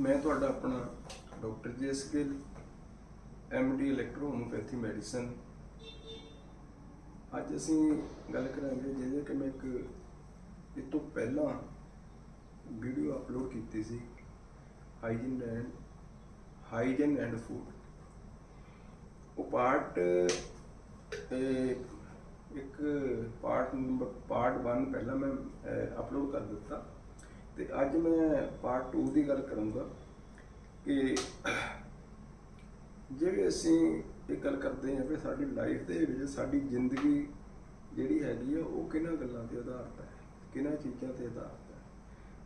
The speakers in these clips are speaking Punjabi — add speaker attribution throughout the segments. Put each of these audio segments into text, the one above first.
Speaker 1: ਮੈਂ ਤੁਹਾਡਾ ਆਪਣਾ doctor GS Gill MD electro homeopathy medicine ਅੱਜ ਅਸੀਂ ਗੱਲ ਕਰਾਂਗੇ ਜਿਹਦੇ ਕਿ ਮੈਂ ਇੱਕ, ਇਹ ਤੋਂ ਪਹਿਲਾਂ ਵੀਡੀਓ ਅਪਲੋਡ ਕੀਤੀ ਸੀ hygiene and hygiene and food ਉਹ ਪਾਰਟ ਇੱਕ ਪਾਰਟ ਨੰਬਰ ਪਾਰਟ 1 ਪਹਿਲਾਂ ਮੈਂ ਅਪਲੋਡ ਕਰ ਦਿੱਤਾ। ਤੇ ਅੱਜ ਮੈਂ ਪਾਰਟ 2 ਦੀ ਗੱਲ ਕਰੂੰਗਾ ਕਿ ਜਿਹੜੇ ਅਸੀਂ ਇਹ ਗੱਲ ਕਰਦੇ ਹਾਂ ਕਿ ਸਾਡੀ ਲਾਈਫ ਦੇ ਵਿੱਚ ਸਾਡੀ ਜ਼ਿੰਦਗੀ ਜਿਹੜੀ ਹੈਗੀ ਆ, ਉਹ ਕਿਹਨਾਂ ਗੱਲਾਂ ਤੇ ਆਧਾਰਿਤ ਹੈ, ਕਿਹਨਾਂ ਚੀਜ਼ਾਂ ਤੇ ਆਧਾਰਿਤ ਹੈ?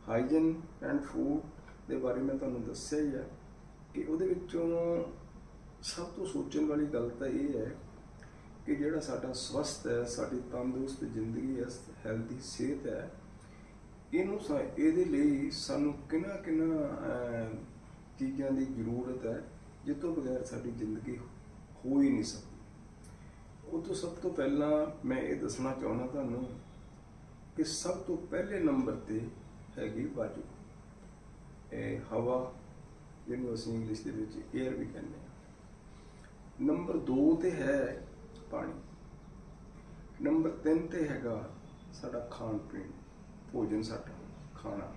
Speaker 1: ਹਾਈਜਨ ਐਂਡ ਫੂਡ ਦੇ ਬਾਰੇ ਮੈਂ ਤੁਹਾਨੂੰ ਦੱਸਿਆ ਹੀ ਹੈ ਕਿ ਉਹਦੇ ਵਿੱਚੋਂ ਸਭ ਤੋਂ ਸੋਚਣ ਵਾਲੀ ਗੱਲ ਤਾਂ ਇਹ ਹੈ ਕਿ ਜਿਹੜਾ ਸਾਡਾ ਸਵਸਥ ਹੈ, ਸਾਡੀ ਤੰਦਰੁਸਤ ਜ਼ਿੰਦਗੀ ਹੈ ਹੈਲਦੀ ਸਿਹਤ ਹੈ ਇਹਨੂੰ ਇਹਦੇ ਲਈ ਸਾਨੂੰ ਕਿੰਨਾ ਕਿੰਨਾ ਚੀਜ਼ਾਂ ਦੀ ਜ਼ਰੂਰਤ ਹੈ, ਜਿਸ ਤੋਂ ਬਗੈਰ ਸਾਡੀ ਜ਼ਿੰਦਗੀ ਹੋ ਹੀ ਨਹੀਂ ਸਕਦੀ। ਉਹ ਤੋਂ ਸਭ ਤੋਂ ਪਹਿਲਾਂ ਮੈਂ ਇਹ ਦੱਸਣਾ ਚਾਹੁੰਦਾ ਤੁਹਾਨੂੰ ਕਿ ਸਭ ਤੋਂ ਪਹਿਲੇ ਨੰਬਰ ਤੇ ਹੈਗੀ ਵਾਯੂ ਇਹ ਹਵਾ, ਜਿਹਨੂੰ ਅਸੀਂ ਇੰਗਲਿਸ਼ ਦੇ ਵਿੱਚ 에ਅਰ ਵੀ ਕਹਿੰਦੇ ਹਾਂ। ਨੰਬਰ 2 ਤੇ ਹੈ ਪਾਣੀ। ਨੰਬਰ 3 ਤੇ ਹੈਗਾ ਸਾਡਾ ਖਾਣ ਪੀਣ। ਭੋਜਨ ਸਾਡਾ, ਖਾਣਾ।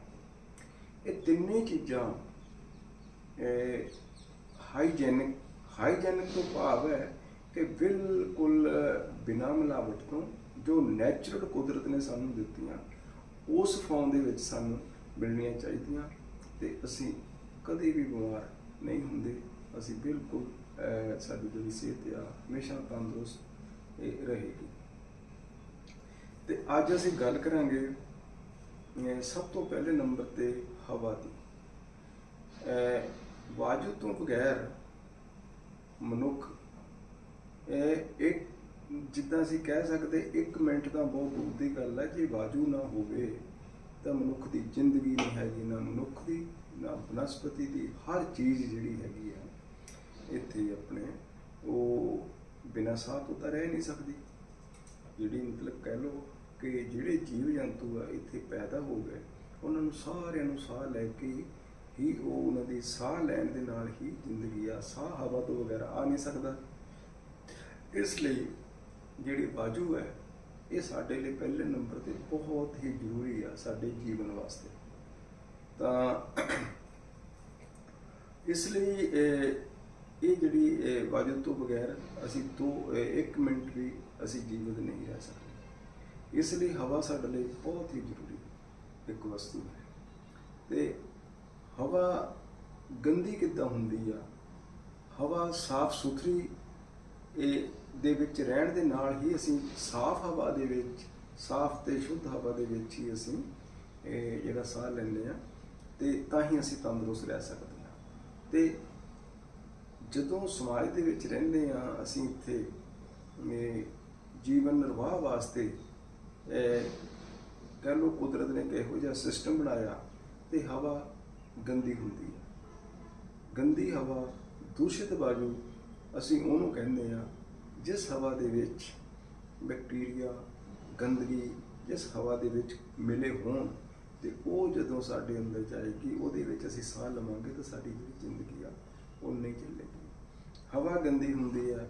Speaker 1: ਇਹ ਤਿੰਨੇ ਚੀਜ਼ਾਂ ਹਾਈਜੈਨਿਕ ਹਾਈਜੈਨਿਕ ਤੋਂ ਭਾਵ ਹੈ ਕਿ ਬਿਲਕੁਲ ਬਿਨਾਂ ਮਿਲਾਵਟ ਤੋਂ ਜੋ ਨੈਚੁਰਲ ਕੁਦਰਤ ਨੇ ਸਾਨੂੰ ਦਿੱਤੀਆਂ, ਉਸ ਫਾਰਮ ਦੇ ਵਿੱਚ ਸਾਨੂੰ ਮਿਲਣੀਆਂ ਚਾਹੀਦੀਆਂ ਤੇ ਅਸੀਂ ਕਦੇ ਵੀ ਬਿਮਾਰ ਨਹੀਂ ਹੁੰਦੇ। ਅਸੀਂ ਬਿਲਕੁਲ ਸਾਡੀ ਜਿਹੜੀ ਸਿਹਤ ਆ, ਹਮੇਸ਼ਾ ਤੰਦਰੁਸਤ, ਇਹ ਰਹੇਗੀ। ਤੇ ਅੱਜ ਅਸੀਂ ਗੱਲ ਕਰਾਂਗੇ ਸਭ ਤੋਂ ਪਹਿਲੇ ਨੰਬਰ ਤੇ ਹਵਾ ਦੀ। ਵਾਜੂ ਤੋਂ ਬਗੈਰ ਮਨੁੱਖ ਇਹ ਇੱਕ ਜਿੱਦਾਂ ਅਸੀਂ ਕਹਿ ਸਕਦੇ 1 ਮਿੰਟ ਤਾਂ ਬਹੁਤ ਦੂਰ ਦੀ ਗੱਲ ਹੈ, ਜੇ ਵਾਜੂ ਨਾ ਹੋਵੇ ਤਾਂ ਮਨੁੱਖ ਦੀ ਜ਼ਿੰਦਗੀ ਨਹੀਂ ਹੈਗੀ, ਨਾ ਮਨੁੱਖ ਦੀ, ਨਾ ਬਨਸਪਤੀ ਦੀ, ਹਰ ਚੀਜ਼ ਜਿਹੜੀ ਹੈਗੀ ਆ, ਇੱਥੇ ਆਪਣੇ, ਉਹ ਬਿਨਾਂ ਸਾਹ ਤੋਂ ਤਾਂ ਰਹਿ ਨਹੀਂ ਸਕਦੀ। ਜਿਹੜੀ ਮਤਲਬ ਕਹਿ ਲਓ ਕਿ ਜਿਹੜੇ ਜੀਵ ਜੰਤੂ ਆ, ਇੱਥੇ ਪੈਦਾ ਹੋ ਗਏ। ਉਹਨਾਂ ਨੂੰ ਸਾਰਿਆਂ ਨੂੰ ਸਾਹ ਲੈ ਕੇ ਹੀ ਉਹ ਉਹਨਾਂ ਦੀ ਸਾਹ ਲੈਣ ਦੇ ਨਾਲ ਹੀ ਜ਼ਿੰਦਗੀ ਆ। ਸਾਹ, ਹਵਾ ਤੋਂ ਵਗੈਰਾ ਆ ਨਹੀਂ ਸਕਦਾ। ਇਸ ਲਈ ਜਿਹੜੀ ਬਾਜੂ ਹੈ, ਇਹ ਸਾਡੇ ਲਈ ਪਹਿਲੇ ਨੰਬਰ ਤੇ ਬਹੁਤ ਹੀ ਜ਼ਰੂਰੀ ਆ ਸਾਡੇ ਜੀਵਨ ਵਾਸਤੇ। ਤਾਂ ਇਸ ਲਈ ਇਹ ਜਿਹੜੀ ਇਹ ਤੋਂ ਬਗੈਰ ਅਸੀਂ ਦੋ ਇਹ ਇੱਕ ਮਿੰਟ ਵੀ ਅਸੀਂ ਜੀਵਤ ਨਹੀਂ ਰਹਿ ਸਕਦੇ। ਇਸ ਲਈ ਹਵਾ ਸਾਡੇ ਲਈ ਬਹੁਤ ਹੀ ਜ਼ਰੂਰੀ ਇੱਕ ਵਸਤੂ ਹੈ। ਤੇ ਹਵਾ ਗੰਦੀ ਕਿੱਦਾਂ ਹੁੰਦੀ ਆ? ਹਵਾ ਸਾਫ਼ ਸੁਥਰੀ ਇਹ ਦੇ ਵਿੱਚ ਰਹਿਣ ਦੇ ਨਾਲ ਹੀ ਅਸੀਂ ਸਾਫ਼ ਹਵਾ ਦੇ ਵਿੱਚ, ਸਾਫ਼ ਤੇ ਸ਼ੁੱਧ ਹਵਾ ਦੇ ਵਿੱਚ ਹੀ ਅਸੀਂ, ਇਹ ਜਿਹੜਾ ਸਾਹ ਲੈਂਦੇ ਆ, ਤੇ ਤਾਂ ਹੀ ਅਸੀਂ ਤੰਦਰੁਸਤ ਰਹਿ ਸਕਦੇ ਹਾਂ ਤੇ ਜਦੋਂ ਸਮਾਜ ਦੇ ਵਿੱਚ ਰਹਿੰਦੇ ਆ ਅਸੀਂ ਇੱਥੇ ਜੀਵਨ ਨਿਰਵਾਹ ਵਾਸਤੇ ਕਹਿ ਲਓ ਕੁਦਰਤ ਨੇ ਕਿਹੋ ਜਿਹਾ ਸਿਸਟਮ ਬਣਾਇਆ ਤੇ ਹਵਾ ਗੰਦੀ ਹੁੰਦੀ ਹੈ। ਗੰਦੀ ਹਵਾ ਦੂਸ਼ਿਤ ਵਾਯੂ ਅਸੀਂ ਉਹਨੂੰ ਕਹਿੰਦੇ ਆ ਜਿਸ ਹਵਾ ਦੇ ਵਿੱਚ ਬੈਕਟੀਰੀਆ ਗੰਦਗੀ ਜਿਸ ਹਵਾ ਦੇ ਵਿੱਚ ਮਿਲੇ ਹੋਣ ਤੇ ਉਹ ਜਦੋਂ ਸਾਡੇ ਅੰਦਰ ਜਾਏਗੀ, ਉਹਦੇ ਵਿੱਚ ਅਸੀਂ ਸਾਹ ਲਵਾਂਗੇ ਤਾਂ ਸਾਡੀ ਜਿਹੜੀ ਜ਼ਿੰਦਗੀ ਆ, ਉਹ ਨਹੀਂ ਚੱਲੇਗੀ। ਹਵਾ ਗੰਦੀ ਹੁੰਦੀ ਆ,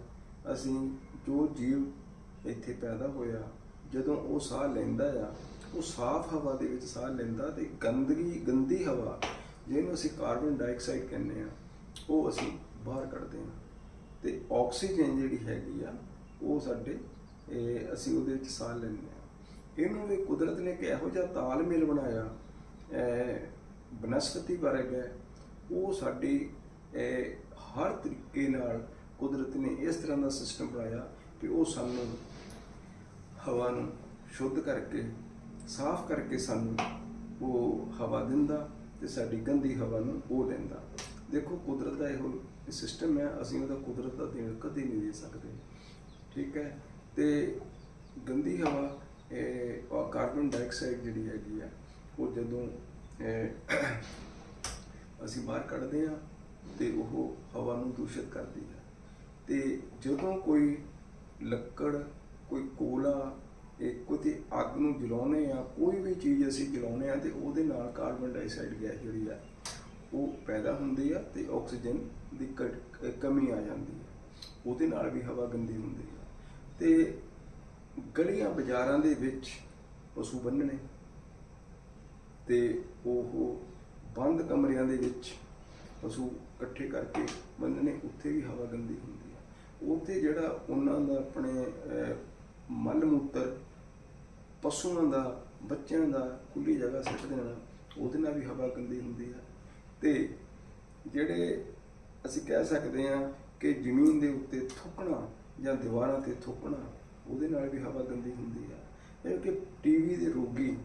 Speaker 1: ਅਸੀਂ ਜੋ ਜੀਵ ਇੱਥੇ ਪੈਦਾ ਹੋਇਆ ਜਦੋਂ ਉਹ ਸਾਹ ਲੈਂਦਾ ਆ, ਉਹ ਸਾਫ਼ ਹਵਾ ਦੇ ਵਿੱਚ ਸਾਹ ਲੈਂਦਾ ਤੇ ਗੰਦਗੀ, ਗੰਦੀ ਹਵਾ, ਜਿਹਨੂੰ ਅਸੀਂ ਕਾਰਬਨ ਡਾਈਆਕਸਾਈਡ ਕਹਿੰਦੇ ਆ, ਉਹ ਅਸੀਂ ਬਾਹਰ ਕੱਢਦੇ ਆ ਤੇ ਆਕਸੀਜਨ ਜਿਹੜੀ ਹੈਗੀ ਆ, ਉਹ ਸਾਡੇ ਅਸੀਂ ਉਹਦੇ ਵਿੱਚ ਸਾਹ ਲੈਂਦੇ ਆ ਇਹਨੂੰ ਵੀ ਕੁਦਰਤ ਨੇ ਕਿਹੋ ਜਿਹਾ ਤਾਲਮੇਲ ਬਣਾਇਆ ਬਨਸਪਤੀ ਵਰਗ ਹੈ ਉਹ ਸਾਡੀ ਹਰ ਤਰੀਕੇ ਨਾਲ ਕੁਦਰਤ ਨੇ ਇਸ ਤਰ੍ਹਾਂ ਦਾ ਸਿਸਟਮ ਬਣਾਇਆ ਕਿ ਉਹ ਸਾਨੂੰ ਹਵਾ ਨੂੰ ਸ਼ੁੱਧ ਕਰਕੇ, ਸਾਫ਼ ਕਰਕੇ ਸਾਨੂੰ ਉਹ ਹਵਾ ਦਿੰਦਾ ਤੇ ਸਾਡੀ ਗੰਦੀ ਹਵਾ ਨੂੰ ਉਹ ਲੈਂਦਾ ਦੇਖੋ, ਕੁਦਰਤ ਦਾ ਇਹੋ ਸਿਸਟਮ ਹੈ, ਅਸੀਂ ਉਹਦਾ ਕੁਦਰਤ ਦਾ ਦੇਣ ਕਦੇ ਨਹੀਂ ਦੇ ਸਕਦੇ। ਠੀਕ ਹੈ? ਤੇ ਗੰਦੀ ਹਵਾ, ਇਹ ਔਰ ਕਾਰਬਨ ਡਾਈਆਕਸਾਈਡ ਜਿਹੜੀ ਹੈਗੀ ਆ, ਉਹ ਜਦੋਂ ਅਸੀਂ ਬਾਹਰ ਕੱਢਦੇ ਆ ਤੇ ਉਹ ਹਵਾ ਨੂੰ ਦੂਸ਼ਿਤ ਕਰਦੀ ਹੈ। ਤੇ ਜਦੋਂ ਕੋਈ ਲੱਕੜ ਕੋਈ ਕੋਲਾ ਇਹ ਕੋਈ ਅੱਗ ਨੂੰ ਜਲਾਉਨੇ ਆ, ਕੋਈ ਵੀ ਚੀਜ਼ ਅਸੀਂ ਜਲਾਉਨੇ ਆ ਤੇ ਉਹਦੇ ਨਾਲ ਕਾਰਬਨ ਡਾਈਆਕਸਾਈਡ ਗੈਸ ਜਿਹੜੀ ਆ, ਉਹ ਪੈਦਾ ਹੁੰਦੀ ਆ ਤੇ ਆਕਸੀਜਨ ਦੀ ਘਟ- ਕਮੀ ਆ ਜਾਂਦੀ ਹੈ ਉਹਦੇ ਨਾਲ ਵੀ ਹਵਾ ਗੰਦੀ ਹੁੰਦੀ ਆ। ਤੇ ਗਲੀਆਂ ਬਾਜ਼ਾਰਾਂ ਦੇ ਵਿੱਚ ਪਸ਼ੂ ਬੰਨਣੇ ਤੇ ਉਹ ਬੰਦ ਕਮਰਿਆਂ ਦੇ ਵਿੱਚ ਪਸ਼ੂ ਇਕੱਠੇ ਕਰਕੇ ਬੰਨਣੇ ਉੱਥੇ ਵੀ ਹਵਾ ਗੰਦੀ ਹੁੰਦੀ ਆ। ਉੱਥੇ ਜਿਹੜਾ ਉਹਨਾਂ ਦਾ ਆਪਣੇ ਮਲ ਮੂਤਰ, ਪਸ਼ੂਆਂ ਦਾ, ਬੱਚਿਆਂ ਦਾ, ਖੁੱਲੀ ਜਗ੍ਹਾ ਸਿੱਟ ਦੇਣਾ, ਉਹਦੇ ਨਾਲ ਵੀ ਹਵਾ ਗੰਦੀ ਹੁੰਦੀ ਆ। ਤੇ ਜਿਹੜੇ ਅਸੀਂ ਕਹਿ ਸਕਦੇ ਹਾਂ ਕਿ ਜ਼ਮੀਨ ਦੇ ਉੱਤੇ ਥੁੱਕਣਾ ਜਾਂ ਦੀਵਾਰਾਂ ਤੇ ਥੁੱਕਣਾ, ਉਹਦੇ ਨਾਲ ਵੀ ਹਵਾ ਗੰਦੀ ਹੁੰਦੀ ਆ। ਇਹ ਕਿ ਟੀਵੀ ਦੇ ਰੋਗੀ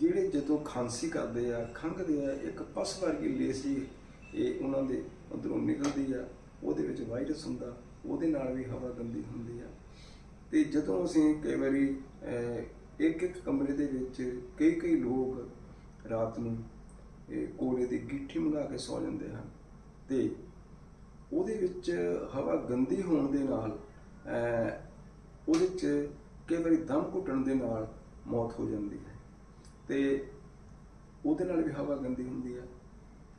Speaker 1: ਜਿਹੜੇ ਜਦੋਂ ਖਾਂਸੀ ਕਰਦੇ ਆ, ਖੰਘਦੇ ਆ, ਇੱਕ ਪਸ ਵਰਗੀ ਲੇਸ ਜੀ ਇਹ ਉਹਨਾਂ ਦੇ ਅੰਦਰੋਂ ਨਿਕਲਦੀ ਆ, ਉਹਦੇ ਵਿੱਚ ਵਾਇਰਸ ਹੁੰਦਾ, ਉਹਦੇ ਨਾਲ ਵੀ ਹਵਾ ਗੰਦੀ ਹੁੰਦੀ ਆ। ਤੇ ਜਦੋਂ ਅਸੀਂ ਕਈ ਵਾਰੀ ਇੱਕ ਇੱਕ ਕਮਰੇ ਦੇ ਵਿੱਚ ਕਈ ਕਈ ਲੋਕ ਰਾਤ ਨੂੰ ਇਹ ਕੋਲੇ ਦੀ ਗਿੱਠੀ ਮੰਗਾ ਕੇ ਸੌ ਜਾਂਦੇ ਹਨ ਤੇ ਉਹਦੇ ਵਿੱਚ ਹਵਾ ਗੰਦੀ ਹੋਣ ਦੇ ਨਾਲ ਉਹਦੇ ਚ ਕਈ ਵਾਰੀ ਦਮ ਘੁੱਟਣ ਦੇ ਨਾਲ ਮੌਤ ਹੋ ਜਾਂਦੀ ਹੈ ਤੇ ਉਹਦੇ ਨਾਲ ਵੀ ਹਵਾ ਗੰਦੀ ਹੁੰਦੀ ਹੈ।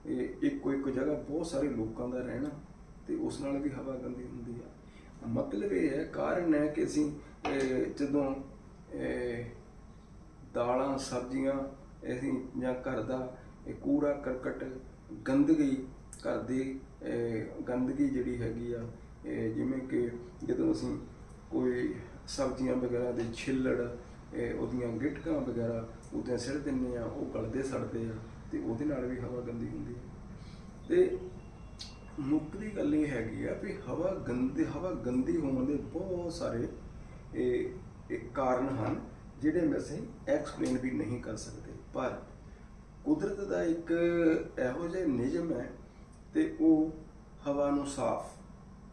Speaker 1: ਇਹ ਇੱਕੋ ਇੱਕ ਜਗ੍ਹਾ ਬਹੁਤ ਸਾਰੇ ਲੋਕਾਂ ਦਾ ਰਹਿਣਾ ਤੇ ਉਸ ਨਾਲ ਵੀ ਹਵਾ ਗੰਦੀ ਹੁੰਦੀ ਹੈ। ਮਤਲਬ ਇਹ ਹੈ, ਕਾਰਨ ਹੈ ਕਿ ਅਸੀਂ ਜਦੋਂ ਦਾਲਾਂ, ਸਬਜ਼ੀਆਂ, ਅਸੀਂ ਜਾਂ ਘਰ ਦਾ ਕੂੜਾ, ਕਰਕਟ, ਗੰਦਗੀ ਘਰ ਦੀ ਗੰਦਗੀ ਜਿਹੜੀ ਹੈਗੀ ਆ ਜਿਵੇਂ ਕਿ ਜਦੋਂ ਅਸੀਂ ਕੋਈ ਸਬਜ਼ੀਆਂ ਵਗੈਰਾ ਦੇ ਛਿੱਲੜ ਉਹਦੀਆਂ ਗਿਟਕਾਂ ਵਗੈਰਾ ਉੱਤੇ ਸਿੱਟ ਦਿੰਦੇ ਆ, ਉਹ ਗਲਦੇ ਸੜਦੇ ਆ, ਤੇ ਉਹਦੇ ਨਾਲ ਵੀ ਹਵਾ ਗੰਦੀ ਹੁੰਦੀ ਹੈ ਤੇ ਮੁੱਕਦੀ ਗੱਲ ਇਹ ਹੈਗੀ ਆ ਵੀ ਹਵਾ ਗੰਦੀ ਹਵਾ ਗੰਦੀ ਹੋਣ ਦੇ ਬਹੁਤ ਸਾਰੇ ਇਹ ਕਾਰਨ ਹਨ, ਜਿਹੜੇ ਅਸੀਂ ਐਕਸਪਲੇਨ ਵੀ ਨਹੀਂ ਕਰ ਸਕਦੇ। ਪਰ ਕੁਦਰਤ ਦਾ ਇੱਕ ਇਹੋ ਜਿਹਾ ਨਿਯਮ ਹੈ ਤੇ ਉਹ ਹਵਾ ਨੂੰ ਸਾਫ਼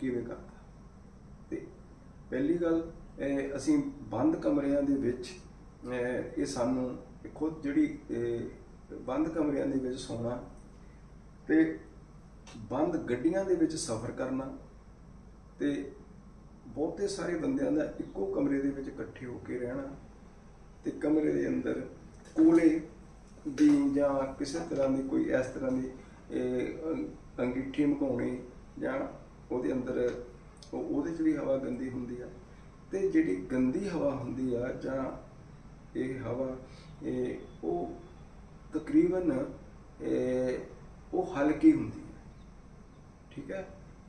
Speaker 1: ਕਿਵੇਂ ਕਰਦਾ? ਤੇ ਪਹਿਲੀ ਗੱਲ ਅਸੀਂ ਬੰਦ ਕਮਰਿਆਂ ਦੇ ਵਿੱਚ, ਇਹ ਸਾਨੂੰ ਖੁਦ ਜਿਹੜੀ ਬੰਦ ਕਮਰਿਆਂ ਦੇ ਵਿੱਚ ਸੌਣਾ ਤੇ ਬੰਦ ਗੱਡੀਆਂ ਦੇ ਵਿੱਚ ਸਫ਼ਰ ਕਰਨਾ ਤੇ ਬਹੁਤੇ ਸਾਰੇ ਬੰਦਿਆਂ ਦਾ ਇੱਕੋ ਕਮਰੇ ਦੇ ਵਿੱਚ ਇਕੱਠੇ ਹੋ ਕੇ ਰਹਿਣਾ ਤੇ ਕਮਰੇ ਦੇ ਅੰਦਰ ਕੋਲੇ ਦੀ ਜਾਂ ਕਿਸੇ ਤਰ੍ਹਾਂ ਦੀ ਕੋਈ ਇਸ ਤਰ੍ਹਾਂ ਦੀ ਅੰਗੀਠੀ ਮਕਾਉਣੀ ਜਾਂ ਉਹਦੇ ਅੰਦਰ ਉਹਦੇ 'ਚ ਵੀ ਹਵਾ ਗੰਦੀ ਹੁੰਦੀ ਆ ਤੇ ਜਿਹੜੀ ਗੰਦੀ ਹਵਾ ਹੁੰਦੀ ਆ ਜਾਂ ਇਹ ਹਵਾ, ਇਹ ਉਹ ਤਕਰੀਬਨ ਉਹ ਹਲਕੀ ਹੁੰਦੀ ਠੀਕ ਹੈ?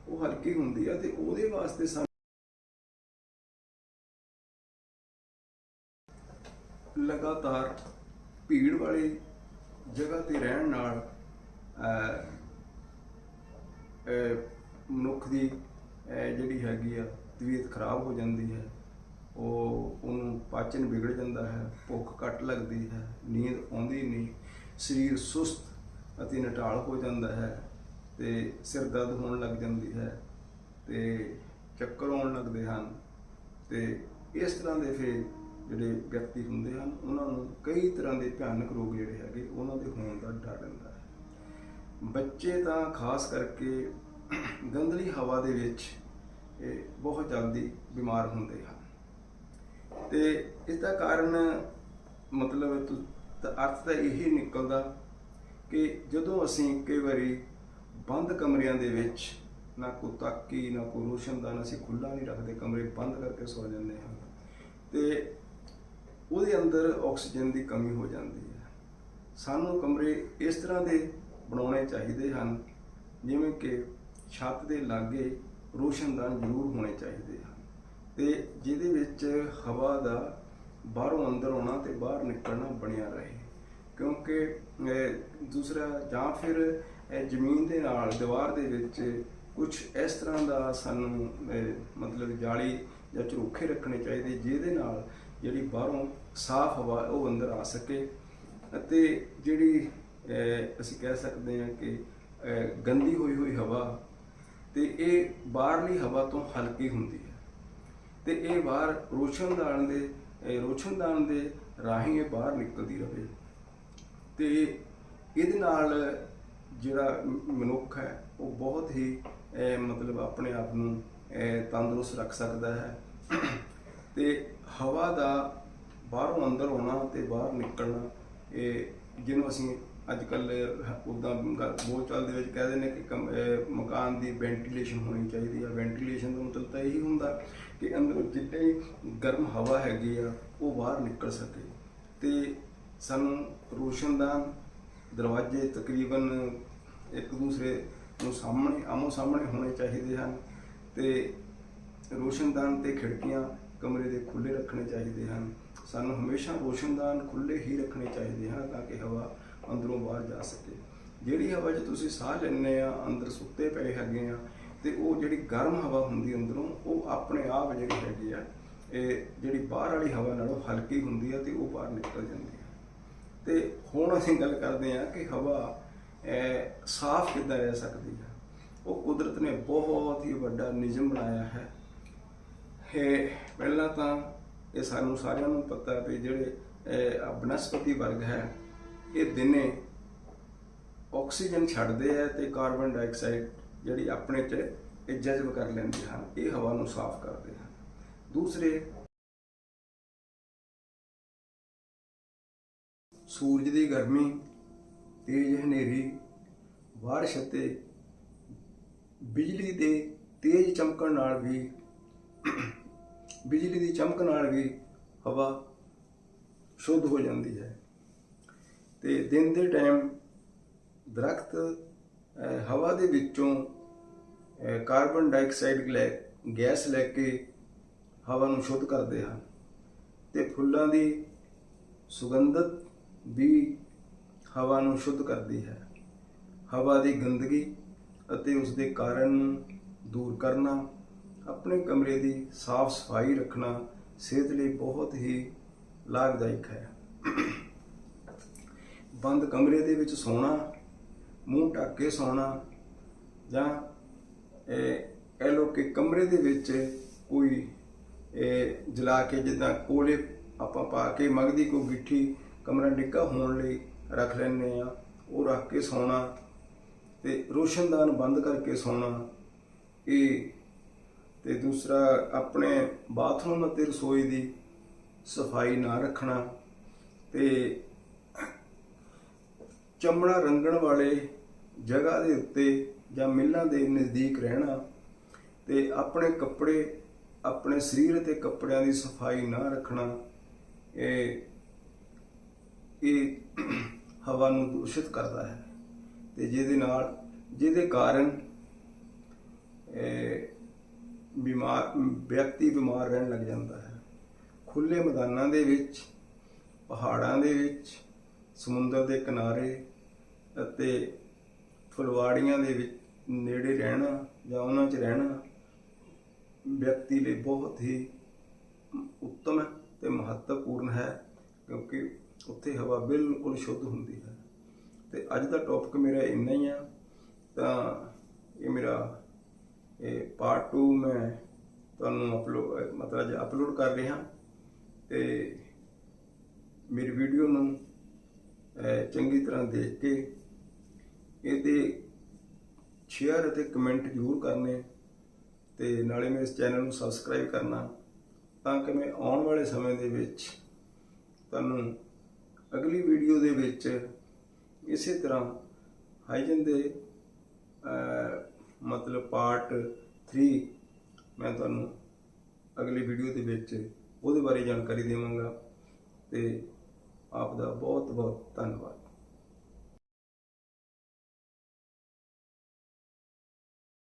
Speaker 1: ਉਹ ਹਲਕੀ ਹੁੰਦੀ ਆ ਤੇ ਉਹਦੇ ਵਾਸਤੇ ਸਾਨੂੰ ਲਗਾਤਾਰ ਭੀੜ ਵਾਲੀ ਜਗ੍ਹਾ ਤੇ ਰਹਿਣ ਨਾਲ ਮਨੁੱਖ ਦੀ ਜਿਹੜੀ ਹੈਗੀ ਆ, ਤਬੀਅਤ ਖਰਾਬ ਹੋ ਜਾਂਦੀ ਹੈ। ਉਹ, ਉਹਨੂੰ ਪਾਚਨ ਵਿਗੜ ਜਾਂਦਾ ਹੈ, ਭੁੱਖ ਘੱਟ ਲੱਗਦੀ ਹੈ, ਨੀਂਦ ਆਉਂਦੀ ਨਹੀਂ, ਸਰੀਰ ਸੁਸਤ ਅਤੇ ਨਟਾਲ ਹੋ ਜਾਂਦਾ ਹੈ। ਤੇ ਸਿਰ ਦਰਦ ਹੋਣ ਲੱਗ ਜਾਂਦੀ ਹੈ ਤੇ ਚੱਕਰ ਆਉਣ ਲੱਗਦੇ ਹਨ ਤੇ ਇਸ ਤਰ੍ਹਾਂ ਦੇ ਫਿਰ ਜਿਹੜੇ ਵਿਅਕਤੀ ਹੁੰਦੇ ਹਨ, ਉਹਨਾਂ ਨੂੰ ਕਈ ਤਰ੍ਹਾਂ ਦੇ ਭਿਆਨਕ ਰੋਗ ਜਿਹੜੇ ਹੈਗੇ, ਉਹਨਾਂ ਦੇ ਹੋਣ ਦਾ ਡਰ ਰਹਿੰਦਾ ਹੈ। ਬੱਚੇ ਤਾਂ ਖਾਸ ਕਰਕੇ ਗੰਦਲੀ ਹਵਾ ਦੇ ਵਿੱਚ ਇਹ ਬਹੁਤ ਜਲਦੀ ਬਿਮਾਰ ਹੁੰਦੇ ਹਨ। ਤੇ ਇਸ ਦਾ ਕਾਰਨ ਮਤਲਬ ਅਰਥ ਤਾਂ ਇਹੀ ਨਿਕਲਦਾ ਕਿ ਜਦੋਂ ਅਸੀਂ ਕਈ ਵਾਰੀ ਬੰਦ ਕਮਰਿਆਂ ਦੇ ਵਿੱਚ ਨਾ ਕੋਈ ਤਾਕੀ, ਨਾ ਕੋਈ ਰੋਸ਼ਨਦਾਨ ਅਸੀਂ ਖੁੱਲਾ ਨਹੀਂ ਰੱਖਦੇ, ਕਮਰੇ ਬੰਦ ਕਰਕੇ ਸੌ ਜਾਂਦੇ ਹਾਂ। ਤੇ ਉਹਦੇ ਅੰਦਰ ਆਕਸੀਜਨ ਦੀ ਕਮੀ ਹੋ ਜਾਂਦੀ ਹੈ। ਸਾਨੂੰ ਕਮਰੇ ਇਸ ਤਰ੍ਹਾਂ ਦੇ ਬਣਾਉਣੇ ਚਾਹੀਦੇ ਹਨ, ਜਿਵੇਂ ਕਿ ਛੱਤ ਦੇ ਲਾਗੇ ਰੋਸ਼ਨਦਾਨ ਜ਼ਰੂਰ ਹੋਣੇ ਚਾਹੀਦੇ ਹਨ। ਤੇ ਜਿਹਦੇ ਵਿੱਚ ਹਵਾ ਦਾ ਬਾਹਰੋਂ ਅੰਦਰ ਆਉਣਾ ਤੇ ਬਾਹਰ ਨਿਕਲਣਾ ਬਣਿਆ ਰਹੇ। ਕਿਉਂਕਿ ਦੂਸਰਾ ਜਾਂ ਫਿਰ ਜ਼ਮੀਨ ਦੇ ਨਾਲ, ਦੀਵਾਰ ਦੇ ਵਿੱਚ ਕੁਝ ਇਸ ਤਰ੍ਹਾਂ ਦਾ ਸਾਨੂੰ ਮਤਲਬ ਜਾਲੀ ਜਾਂ ਝਰੂਖੇ ਰੱਖਣੇ ਚਾਹੀਦੇ, ਜਿਹਦੇ ਨਾਲ ਜਿਹੜੀ ਬਾਹਰੋਂ ਸਾਫ਼ ਹਵਾ ਉਹ ਅੰਦਰ ਆ ਸਕੇ। ਅਤੇ ਜਿਹੜੀ ਅਸੀਂ ਕਹਿ ਸਕਦੇ ਹਾਂ ਕਿ ਗੰਦੀ ਹੋਈ ਹੋਈ ਹਵਾ, ਤੇ ਇਹ ਬਾਹਰਲੀ ਹਵਾ ਤੋਂ ਹਲਕੀ ਹੁੰਦੀ ਹੈ। ਤੇ ਇਹ ਬਾਹਰ ਰੋਸ਼ਨਦਾਨ ਦੇ, ਇਹ ਰੋਸ਼ਨਦਾਨ ਦੇ ਰਾਹੀਂ ਇਹ ਬਾਹਰ ਨਿਕਲਦੀ ਰਹੇ। ਤੇ ਇਹਦੇ ਨਾਲ ਜਿਹੜਾ ਮਨੁੱਖ ਹੈ, ਉਹ ਬਹੁਤ ਹੀ ਮਤਲਬ ਆਪਣੇ ਆਪ ਨੂੰ ਤੰਦਰੁਸਤ ਰੱਖ ਸਕਦਾ ਹੈ। ਤੇ ਹਵਾ ਦਾ ਬਾਹਰੋਂ ਅੰਦਰ ਆਉਣਾ ਤੇ ਬਾਹਰ ਨਿਕਲਣਾ, ਇਹ ਜਿਹਨੂੰ ਅਸੀਂ ਅੱਜ ਕੱਲ ਉਦਾਂ ਬੋਲਚਾਲ ਦੇ ਵਿੱਚ ਕਹਿੰਦੇ ਨੇ ਕਿ ਕਮ- ਮਕਾਨ ਦੀ ਵੈਂਟੀਲੇਸ਼ਨ ਹੋਣੀ ਚਾਹੀਦੀ ਆ। ਵੈਂਟੀਲੇਸ਼ਨ ਦਾ ਮਤਲਬ ਤਾਂ ਇਹੀ ਹੁੰਦਾ ਕਿ ਅੰਦਰ ਜਿੱਡੇ ਗਰਮ ਹਵਾ ਹੈਗੀ ਆ, ਉਹ ਬਾਹਰ ਨਿਕਲ ਸਕੇ। ਤੇ ਸਾਨੂੰ ਰੋਸ਼ਨਦਾਨ ਦਰਵਾਜ਼ੇ ਤਕਰੀਬਨ ਇੱਕ ਦੂਸਰੇ ਨੂੰ ਸਾਹਮਣੇ ਆਮੋ ਸਾਹਮਣੇ ਹੋਣੇ ਚਾਹੀਦੇ ਹਨ ਤੇ ਰੋਸ਼ਨਦਾਨ ਤੇ ਖਿੜਕੀਆਂ ਕਮਰੇ ਦੇ ਖੁੱਲੇ ਰੱਖਣੇ ਚਾਹੀਦੇ ਹਨ। ਸਾਨੂੰ ਹਮੇਸ਼ਾ ਰੋਸ਼ਨਦਾਨ ਖੁੱਲੇ ਹੀ ਰੱਖਣੇ ਚਾਹੀਦੇ ਹਨ ਤਾਂ ਕਿ ਹਵਾ ਅੰਦਰੋਂ ਬਾਹਰ ਜਾ ਸਕੇ। ਜਿਹੜੀ ਹਵਾ 'ਚ ਤੁਸੀਂ ਸਾਹ ਲੈਂਦੇ ਆ, ਅੰਦਰ ਸੁੱਤੇ ਪਏ ਹੈਗੇ ਆ ਤੇ ਉਹ ਜਿਹੜੀ ਗਰਮ ਹਵਾ ਹੁੰਦੀ ਅੰਦਰੋਂ, ਉਹ ਆਪਣੇ ਆਪ ਜਿਹੜੀ ਹੈਗੀ ਆ, ਇਹ ਜਿਹੜੀ ਬਾਹਰ ਵਾਲੀ ਹਵਾ ਨਾਲੋਂ ਹਲਕੀ ਹੁੰਦੀ ਆ ਤੇ ਉਹ ਬਾਹਰ ਨਿਕਲ ਜਾਂਦੀ। ਤੇ ਹੁਣ ਅਸੀਂ ਗੱਲ ਕਰਦੇ ਹਾਂ ਕਿ ਹਵਾ ਸਾਫ਼ ਕਿੱਦਾਂ ਰਹਿ ਸਕਦੀ ਹੈ? ਉਹ ਕੁਦਰਤ ਨੇ ਬਹੁਤ ਹੀ ਵੱਡਾ ਨਿਯਮ ਬਣਾਇਆ ਹੈ। ਇਹ ਪਹਿਲਾਂ ਤਾਂ ਇਹ ਸਾਨੂੰ ਸਾਰਿਆਂ ਨੂੰ ਪਤਾ ਵੀ ਜਿਹੜੇ ਬਨਸਪਤੀ ਵਰਗ ਹੈ, ਇਹ ਦਿਨੇ ਆਕਸੀਜਨ ਛੱਡਦੇ ਆ ਤੇ ਕਾਰਬਨ ਡਾਈਆਕਸਾਈਡ ਜਿਹੜੀ ਆਪਣੇ ਚ ਇਹ ਜਜ਼ਬ ਕਰ ਲੈਂਦੇ ਹਨ, ਇਹ ਹਵਾ ਨੂੰ ਸਾਫ਼ ਕਰਦੇ ਹਨ। ਦੂਸਰੇ ਸੂਰਜ ਦੀ ਗਰਮੀ, ਤੇਜ਼ ਹਨੇਰੀ, ਬਾਰਿਸ਼ ਅਤੇ ਬਿਜਲੀ ਦੇ ਤੇਜ਼ ਚਮਕਣ ਨਾਲ ਵੀ, ਬਿਜਲੀ ਦੀ ਚਮਕ ਨਾਲ ਵੀ ਹਵਾ ਸ਼ੁੱਧ ਹੋ ਜਾਂਦੀ ਹੈ। ਤੇ ਦਿਨ ਦੇ ਟਾਈਮ ਦਰਖਤ ਹਵਾ ਦੇ ਵਿੱਚੋਂ ਕਾਰਬਨ ਡਾਈਆਕਸਾਈਡ ਲੈ, ਗੈਸ ਲੈ ਕੇ ਹਵਾ ਨੂੰ ਸ਼ੁੱਧ ਕਰਦੇ ਹਨ। ਤੇ ਫੁੱਲਾਂ ਦੀ ਸੁਗੰਧਤ ਵੀ ਹਵਾ ਨੂੰ ਸ਼ੁੱਧ ਕਰਦੀ ਹੈ। ਹਵਾ ਦੀ ਗੰਦਗੀ ਅਤੇ ਉਸ ਦੇ ਕਾਰਨ ਨੂੰ ਦੂਰ ਕਰਨਾ, ਆਪਣੇ ਕਮਰੇ ਦੀ ਸਾਫ਼ ਸਫ਼ਾਈ ਰੱਖਣਾ ਸਿਹਤ ਲਈ ਬਹੁਤ ਹੀ ਲਾਭਦਾਇਕ ਹੈ। ਬੰਦ ਕਮਰੇ ਦੇ ਵਿੱਚ ਸੌਣਾ, ਮੂੰਹ ਢੱਕ ਕੇ ਸੌਣਾ ਜਾਂ ਇਹ ਇਹ ਕਿ ਕਮਰੇ ਦੇ ਵਿੱਚ ਕੋਈ ਜਲਾ ਕੇ ਜਿੱਦਾਂ ਕੋਲੇ ਆਪਾਂ ਪਾ ਕੇ, ਮਗਦੀ ਕੋ ਗਿੱਠੀ ਕਮਰਾ ਡਿੱਗਾ ਹੋਣ ਲਈ ਰੱਖ ਲੈਂਦੇ ਆ ਉਹ ਰੱਖ ਕੇ ਸੌਣਾ ਤੇ ਰੋਸ਼ਨਦਾਨ ਬੰਦ ਕਰਕੇ ਸੌਣਾ। ਇਹ ਤੇ ਦੂਸਰਾ, ਆਪਣੇ ਬਾਥਰੂਮ ਅਤੇ ਰਸੋਈ ਦੀ ਸਫ਼ਾਈ ਨਾ ਰੱਖਣਾ ਤੇ ਚਮੜਾ ਰੰਗਣ ਵਾਲੇ ਜਗ੍ਹਾ ਦੇ ਉੱਤੇ ਜਾਂ ਮਿੱਲਾਂ ਦੇ ਨਜ਼ਦੀਕ ਰਹਿਣਾ ਤੇ ਆਪਣੇ ਕੱਪੜੇ, ਆਪਣੇ ਸਰੀਰ ਅਤੇ ਕੱਪੜਿਆਂ ਦੀ ਸਫ਼ਾਈ ਨਾ ਰੱਖਣਾ। ਇਹ ਇਹ ਹਵਾ ਨੂੰ ਦੂਸ਼ਿਤ ਕਰਦਾ ਹੈ ਤੇ ਜਿਹਦੇ ਨਾਲ, ਜਿਹਦੇ ਕਾਰਨ ਬਿਮਾਰ, ਵਿਅਕਤੀ ਬਿਮਾਰ ਰਹਿਣ ਲੱਗ ਜਾਂਦਾ ਹੈ। ਖੁੱਲੇ ਮੈਦਾਨਾਂ ਦੇ ਵਿੱਚ, ਪਹਾੜਾਂ ਦੇ ਵਿੱਚ, ਸਮੁੰਦਰ ਦੇ ਕਿਨਾਰੇ ਅਤੇ ਫੁਲਵਾੜੀਆਂ ਦੇ ਵਿੱਚ ਨੇੜੇ ਰਹਿਣਾ ਜਾਂ ਉਹਨਾਂ 'ਚ ਰਹਿਣਾ ਵਿਅਕਤੀ ਲਈ ਬਹੁਤ ਹੀ ਉੱਤਮ ਹੈ ਤੇ ਮਹੱਤਵਪੂਰਨ ਹੈ ਕਿਉਂਕਿ ਉੱਥੇ ਹਵਾ ਬਿਲਕੁਲ ਸ਼ੁੱਧ ਹੁੰਦੀ ਹੈ। ਤੇ ਅੱਜ ਦਾ ਟੌਪਿਕ ਮੇਰਾ ਇੰਨਾ ਹੀ ਆ। ਤਾਂ ਇਹ ਮੇਰਾ, ਇਹ ਪਾਰਟ 2 ਮੈਂ ਤੁਹਾਨੂੰ ਅਪਲੋਡ ਮਤਲਬ ਜੇ ਅਪਲੋਡ ਕਰ ਰਿਹਾ। ਤੇ ਮੇਰੀ ਵੀਡੀਓ ਨੂੰ ਚੰਗੀ ਤਰ੍ਹਾਂ ਦੇਖ ਕੇ ਇਹਦੇ ਸ਼ੇਅਰ ਅਤੇ ਕਮੈਂਟ ਜ਼ਰੂਰ ਕਰਨੇ। ਤੇ ਨਾਲੇ ਮੇਰੇ ਇਸ ਚੈਨਲ ਨੂੰ ਸਬਸਕ੍ਰਾਈਬ ਕਰਨਾ। ਤਾਂ ਕਿ ਮੈਂ ਆਉਣ ਵਾਲੇ ਸਮੇਂ ਦੇ ਵਿੱਚ ਤੁਹਾਨੂੰ ਅਗਲੀ ਵੀਡੀਓ ਦੇ ਵਿੱਚ ਇਸੇ ਤਰ੍ਹਾਂ ਹਾਈਜਨ ਦੇ ਮਤਲਬ ਪਾਰਟ 3 ਮੈਂ ਤੁਹਾਨੂੰ ਅਗਲੀ ਵੀਡੀਓ ਦੇ ਵਿੱਚ ਉਹਦੇ ਬਾਰੇ ਜਾਣਕਾਰੀ ਦੇਵਾਂਗਾ ਤੇ ਆਪ ਦਾ ਬਹੁਤ ਬਹੁਤ ਧੰਨਵਾਦ।